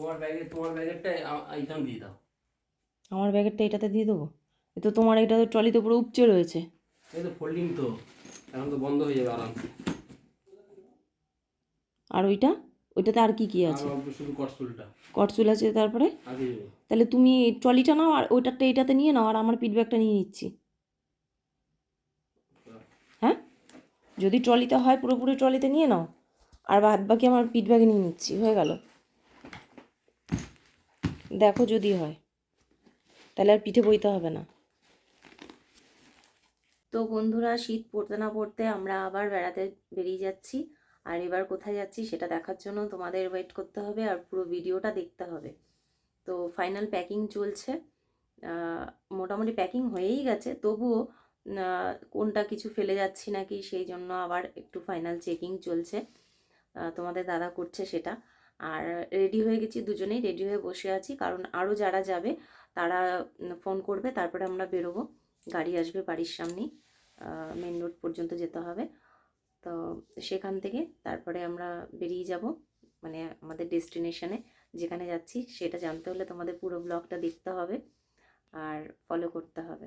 তোমার ব্যাগে তোমার ব্যাগেরটা এইখানে দিয়ে দাও। আমার ব্যাগেরটা এটাতে দিয়ে দেবো? এ তো তোমার এটা তো ট্রলিতে পুরো উপচে রয়েছে। এই তো ফোল্ডিং তো এখন তো বন্ধ হয়ে যাবে আরামসে। আর ওইটা? ওইটাতে আর কি কি আছে? শুধু কটসুলটা। কটচুল আছে তারপরে? তাহলে তুমি এই ট্রলিটা নাও আর ওইটাতে এটাতে নিয়ে নাও আর আমার পিট ব্যাগটা নিয়ে নিচ্ছি। হ্যাঁ? যদি ট্রলিতে হয় পুরোপুরি ট্রলিতে নিয়ে নাও আর বাদ বাকি আমার ব্যাগে নিয়ে নিচ্ছি হয়ে গেল। দেখো যদি হয়। তাহলে আর পিঠে বইতে হবে না। তো বন্ধুরা, শীত পড়তে না পড়তে আমরা আবার বেড়াতে বেরিয়ে যাচ্ছি। আর এবার কোথায় যাচ্ছি সেটা দেখার জন্য তোমাদের ওয়েট করতে হবে আর পুরো ভিডিওটা দেখতে হবে। তো ফাইনাল প্যাকিং চলছে। মোটামুটি প্যাকিং হয়েই গেছে। তবুও কোনটা কিছু ফেলে যাচ্ছি নাকি সেই জন্য আবার একটু ফাইনাল চেকিং চলছে। তোমাদের দাদা করছে সেটা। আর রেডি হয়ে গেছি, দুজনেই রেডি হয়ে বসে আছি। কারণ আরও যারা যাবে, তারা ফোন করবে, তারপরে আমরা বেরোবো। গাড়ি আসবে বাড়ির সামনেই মেন রোড পর্যন্ত যেতে হবে। তো সেখান থেকে তারপরে আমরা বেরিয়ে যাব মানে আমাদের ডেস্টিনেশনে যেখানে যাচ্ছি, সেটা জানতে হলে তোমাদের পুরো ব্লগটা দেখতে হবে আর ফলো করতে হবে।